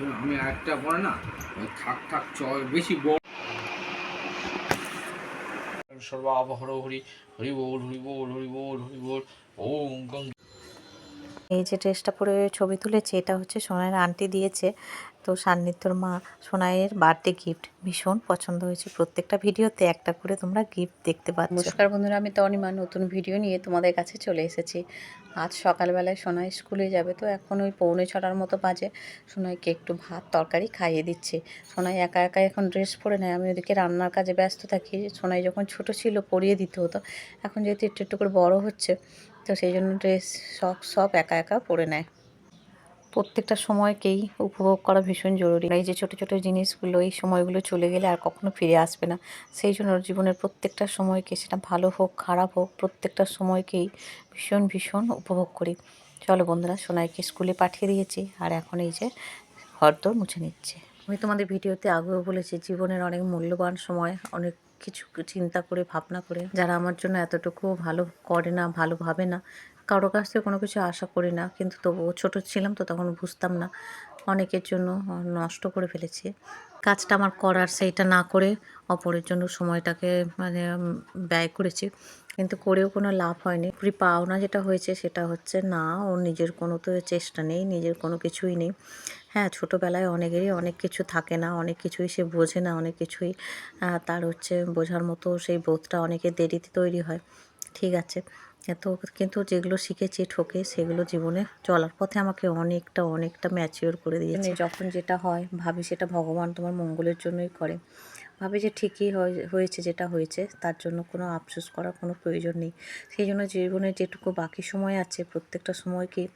তুমি একটা পরে না থাক থাক চল, বেশি বড় সর্বাবহর হরি হরি বল হরি বল হরি বল হরি বল, ওম এই যে ড্রেসটা পরে ছবি তুলেছে, এটা হচ্ছে সোনার আন্টি দিয়েছে। তো সান্নিধ্যর মা সোনাইয়ের বার্থডে গিফট ভীষণ পছন্দ হয়েছে। প্রত্যেকটা ভিডিওতে একটা করে তোমরা গিফট দেখতে পাচ্ছ। নমস্কার বন্ধুরা, আমি তো অনিমা নতুন ভিডিও নিয়ে তোমাদের কাছে চলে এসেছি। আজ সকালবেলায় সোনাই স্কুলে যাবে, তো এখন ওই পৌনে ছটার মতো বাজে। সোনাইকে একটু ভাত, তরকারি খাইয়ে দিচ্ছে। সোনাই একা একা এখন ড্রেস পরে নেয়। আমি ওদিকে রান্নার কাজে ব্যস্ত থাকি। সোনাই যখন ছোট ছিল, পরিয়ে দিতে হতো। এখন যেহেতু একটু একটু করে বড় হচ্ছে, তো সেই জন্য ড্রেস সব সব একা একা পরে নেয়। প্রত্যেকটা সময়কেই উপভোগ করা ভীষণ জরুরি। এই যে ছোট ছোট জিনিসগুলো, এই সময়গুলো চলে গেলে আর কখনো ফিরে আসবে না। সেই জন্য জীবনের প্রত্যেকটা সময়কে সেটা ভালো হোক, খারাপ হোক, প্রত্যেকটা সময়কেই ভীষণ ভীষণ উপভোগ করি। চলো বন্ধুরা, সোনাইকে স্কুলে পাঠিয়ে দিয়েছি আর এখন এই যে ঘরদোর মুছে নিচ্ছে। আমি তোমাদের ভিডিওতে আগেও বলেছি, জীবনের অনেক মূল্যবান সময়, অনেক কিছু চিন্তা করে, ভাবনা করে, যারা আমার জন্য এতটুকু ভালো করে না, ভালো ভাবে না কারও কাছ থেকে কোনো কিছু আশা করি না, কিন্তু তবুও ছোটো ছিলাম তো তখন বুঝতাম না। অনেকের জন্য নষ্ট করে ফেলেছি। কাজটা আমার করার সেইটা না করে অপরের জন্য সময়টাকে মানে ব্যয় করেছি। কিন্তু করেও কোনো লাভ হয়নি। পুরি পাওনা যেটা হয়েছে সেটা হচ্ছে না, ওর নিজের কোনো তো চেষ্টা নেই, নিজের কোনো কিছুই নেই। হ্যাঁ ছোটোবেলায় অনেকেরই অনেক কিছু থাকে না, অনেক কিছুই সে বোঝে না, অনেক কিছুই তার হচ্ছে বোঝার মতো সেই বোধটা অনেকের দেরিতে তৈরি হয়। ঠিক আছে। তো কিন্তু যেগুলো শিখেছি ঠকে সেগুলো জীবনে চলার পথে আমাকে অনেকটা অনেকটা ম্যাচিওর করে দিয়েছে। যখন যেটা হয়, ভাবি সেটা ভগবান তোমার মঙ্গলের জন্যই করে। ভাবি যে ঠিকই হয়- হয়েছে যেটা হয়েছে, তার জন্য কোনো আফসোস করার কোনো প্রয়োজন নেই। সেই জন্য জীবনে যেটুকু বাকি সময় আছে, প্রত্যেকটা সময়কে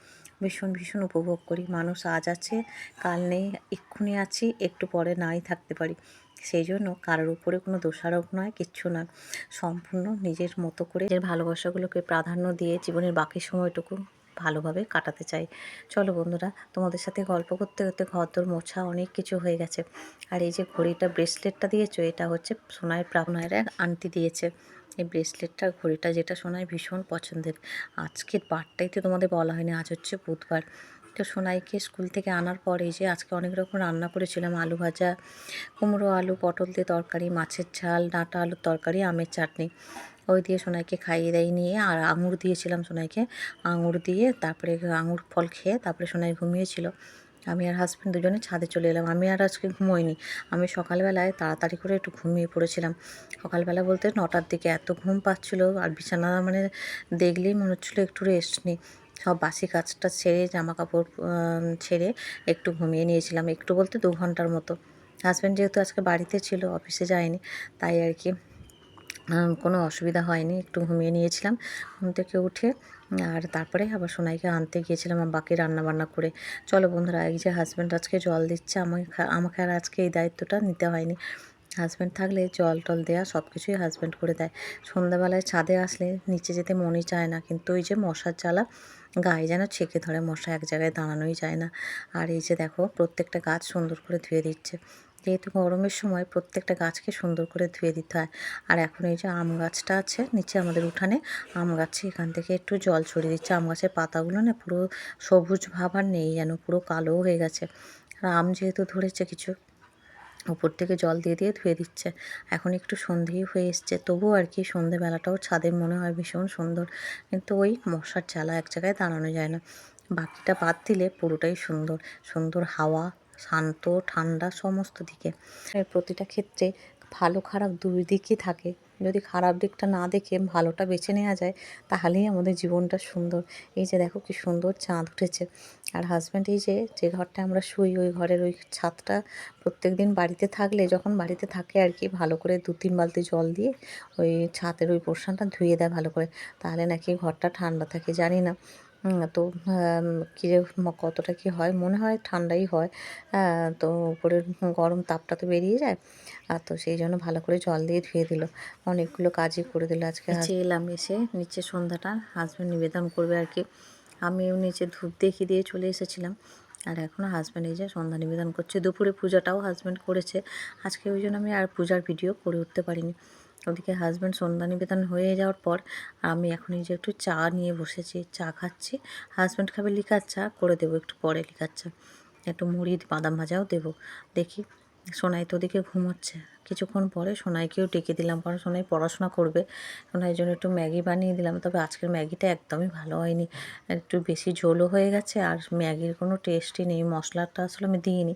ভীষণ ভীষণ উপভোগ করি। মানুষ আজ আছে, কাল নেই, এক্ষুনি আছি, একটু পরে নাই থাকতে পারি। সেই জন্য কারোর উপরে কোনো দোষারোপ নয়, কিচ্ছু নয়। সম্পূর্ণ নিজের মতো করে নিজের ভালোবাসাগুলোকে প্রাধান্য দিয়ে জীবনের বাকি সময়টুকু ভালোভাবে কাটাতে চাই। চলো বন্ধুরা, তোমাদের সাথে গল্প করতে করতে ঘরদোর মোছা অনেক কিছু হয়ে গেছে। আর এই যে ঘড়িটা ব্রেসলেটটা দিয়েছ, এটা হচ্ছে সোনায় প্রাণায়ের এক আন্টি দিয়েছে। এই ব্রেসলেটটা, ঘড়িটা যেটা সোনায় ভীষণ পছন্দের। আজকের বারটাই তো তোমাদের বলা হয়নি, আজ হচ্ছে বুধবার। তো সোনাইকে স্কুল থেকে আনার পর যে আজকে অনেক রকম রান্না করেছিলাম, আলু ভাজা, কুমড়ো আলু, পটল দিয়ে তরকারি, মাছের ঝাল, ডাঁটা আলুর তরকারি, আমের চাটনি। ওই দিয়ে সোনাইকে খাইয়ে দেয় নিয়ে আর আঙুর দিয়েছিলাম সোনাইকে। আঙুর দিয়ে তারপরে আঙুর ফল খেয়ে তারপরে সোনাই ঘুমিয়েছিল। আমি আর হাজব্যান্ড দুজনে ছাদে চলে এলাম। আমি আর আজকে ঘুমোইনি। আমি সকালবেলায় তাড়াতাড়ি করে একটু ঘুমিয়ে পড়েছিলাম। সকালবেলা বলতে নটার দিকে এত ঘুম পাচ্ছিল আর বিছানা মানে দেখলেই মনে হচ্ছিল একটু রেস্ট নিই। সব বাসি কাজটা ছেড়ে জামা কাপড় ছেড়ে একটু ঘুমিয়ে নিয়েছিলাম, একটু বলতে দু ঘণ্টার মতো। হাজব্যান্ড যেহেতু আজকে বাড়িতে ছিল অফিসে যায়নি, তাই আর কি কোনো অসুবিধা হয়নি, একটু ঘুমিয়ে নিয়েছিলাম। ঘুম থেকে উঠে, আর তারপরে আবার সোনাইকে আনতে গিয়েছিলাম বাকি রান্না বান্না করে। চলো বন্ধুরা, এই যে হাজব্যান্ড আজকে জল দিচ্ছে, আমাকে আমাকে আর আজকে এই দায়িত্বটা নিতে হয়নি। হাজব্যান্ড থাকলে জল টল দেওয়া সব কিছুই হাজব্যান্ড করে দেয়। সন্ধ্যাবেলায় ছাদে আসলে নিচে যেতে মনই চায় না, কিন্তু ওই যে মশার জ্বালা গায়ে যেন ছেঁকে ধরে, মশা এক জায়গায় দাঁড়ানোই যায় না। আর এই যে দেখো, প্রত্যেকটা গাছ সুন্দর করে ধুয়ে দিচ্ছে। যেহেতু গরমের সময় প্রত্যেকটা গাছকে সুন্দর করে ধুয়ে দিতে হয়। আর এখন এই যে আম গাছটা আছে নিচে আমাদের উঠানে, আম গাছে এখান থেকে একটু জল ছড়িয়ে দিচ্ছে। আম গাছের পাতাগুলো না পুরো সবুজ ভাব আর নেই যেন, পুরো কালো হয়ে গেছে। আর আম যেহেতু ধরেছে কিছু উপর থেকে জল দিয়ে দিয়ে ধুয়ে দিচ্ছে। এখন একটু সন্ধেই হয়ে এসছে। তবুও আর কি সন্ধেবেলাটাও ছাদে মনে হয় ভীষণ সুন্দর। কিন্তু ওই মশার চালা এক জায়গায় দাঁড়ানো যায় না। বাকিটা বাদ দিলে পুরোটাই সুন্দর। সুন্দর হাওয়া, শান্ত, ঠান্ডা সমস্ত দিকে। এর প্রতিটা ক্ষেত্রে ভালো খারাপ দুই দিকই থাকে। যদি খারাপ দিকটা না দেখে ভালোটা বেছে নেওয়া যায়, তাহলেই আমাদের জীবনটা সুন্দর। এই যে দেখো কি সুন্দর চাঁদ উঠেছে। আর হাজব্যান্ড এই যে যে ঘরটা আমরা শুই, ওই ঘরের ওই ছাদটা প্রত্যেক দিন বাড়িতে থাকলে, যখন বাড়িতে থাকে আর কি, ভালো করে দু তিন বালতি জল দিয়ে ওই ছাদের ওই পোর্শনটা ধুয়ে দেয় ভালো করে। তাহলে নাকি ঘরটা ঠান্ডা থাকে, জানি না। তো কী যে কতটা কি হয়? মনে হয় ঠান্ডাই হয়। তো উপরের গরম তাপটা তো বেরিয়ে যায়। আর তো সেই জন্য ভালো করে জল দিয়ে ধুয়ে দিল। অনেকগুলো কাজই করে দিল আজকে এলাম এসে, নিচে সন্ধ্যাটা হাজব্যান্ড নিবেদন করবে আর কি। আমিও নিচে ধূপ দেখিয়ে দিয়ে চলে এসেছিলাম। আর এখনও হাজব্যান্ড এই যে সন্ধ্যা নিবেদন করছে। দুপুরে পূজাটাও হাজব্যান্ড করেছে। আজকে ওই জন্য আমি আর পূজার ভিডিও করে উঠতে পারিনি। ওদিকে হাজব্যান্ড সন্ধ্যা নিবেদন হয়ে যাওয়ার পর আমি এখন এই যে একটু চা নিয়ে বসেছি, চা খাচ্ছি। হাজব্যান্ড খাবে লিকার চা, করে দেবো একটু পরে লিকার চা। একটু মুড়ি, বাদাম ভাজাও দেবো। দেখি, সোনাই তো ওদিকে ঘুমোচ্ছে। কিছুক্ষণ পরে সোনাইকেও ডেকে দিলাম, কারণ সোনাই পড়াশোনা করবে। সোনাইয়ের জন্য একটু ম্যাগি বানিয়ে দিলাম, তবে আজকের ম্যাগিটা একদমই ভালো হয়নি। একটু বেশি ঝোলও হয়ে গেছে, আর ম্যাগির কোনো টেস্টই নেই। মশলাটা আসলে আমি দিইনি।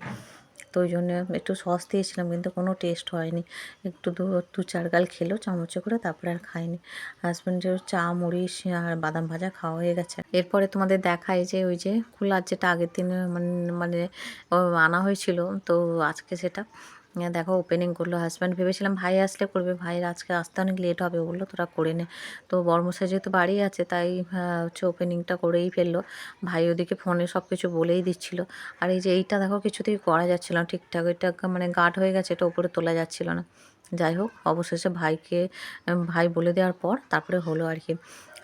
তো ওই জন্য একটু সস দিয়েছিলাম, কিন্তু কোনো টেস্ট হয়নি। একটু দু দু চার গাল খেলো, চামচে করে তারপরে আর খাইনি। হাজব্যান্ডের চা, মুড়ি আর বাদাম ভাজা খাওয়া হয়ে গেছে। এরপরে তোমাদের দেখায় যে ওই যে কুলার যেটা আগের দিনে মানে মানে আনা হয়েছিল, তো আজকে সেটা। দেখো ওপেনিং করল। হাজব্যান্ড ভেবেছিলাম, ভাই আসলে করবে ভাইয়ের আজকে আসতে অনেক লেট হবে। বলল, তোরা করে নে। তো বর্মশাই যেহেতু বাড়ি আছে, তাই হচ্ছে ওপেনিংটা করেই ফেলল। ভাই ওদিকে ফোনে সব কিছু বলেই দিচ্ছিল। আর এই যে এইটা দেখো কিছুতেই করা যাচ্ছিল না ঠিকঠাক। ওইটা মানে গাঢ় হয়ে গেছে, এটা উপরে তোলা যাচ্ছিল না। যাই হোক, অবশেষে ভাইকে ভাই বলে দেওয়ার পর তারপরে হলো আর কি।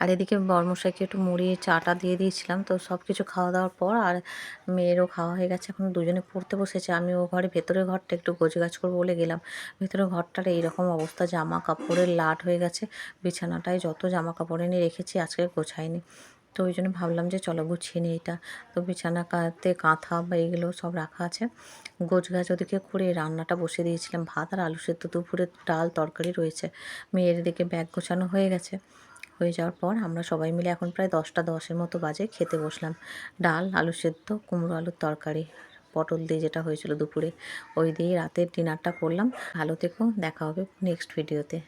আর এদিকে বর্মশাইকে একটু মুড়ি, চাটা দিয়ে দিয়েছিলাম, তো সব কিছু খাওয়া দাওয়ার পর আর মেয়েরও খাওয়া হয়ে গেছে, এখন দুজনে পড়তে বসেছে। আমি ও ঘরে ভেতরের ঘরটা একটু গোছগাছ করব বলে গেলাম। ভেতরের ঘরটার এইরকম অবস্থা জামা কাপড়ের লাট হয়ে গেছে, বিছানাটায় যত জামা কাপড় এনে রেখেছি, আজকে গোছাইনি। তো ওই জন্য ভাবলাম যে চলো গুছিয়ে নিই এটা। তো বিছানা কাঁতে কাঁথা বা এগুলো সব রাখা আছে। গোছ গাছ ওদিকে করে রান্নাটা বসে দিয়েছিলাম। ভাত আর আলু সেদ্ধ। দুপুরে ডাল তরকারি রয়েছে। মেয়ের দিকে ব্যাগ গোছানো হয়ে গেছে। হয়ে যাওয়ার পর আমরা সবাই মিলে এখন প্রায় দশটা দশের মতো বাজে খেতে বসলাম। ডাল, আলু সেদ্ধ, কুমড়ো আলুর তরকারি, পটল দিয়ে যেটা হয়েছিল দুপুরে। ওই দিয়ে রাতের ডিনারটা করলাম। ভালো থেকো। দেখা হবে নেক্সট ভিডিওতে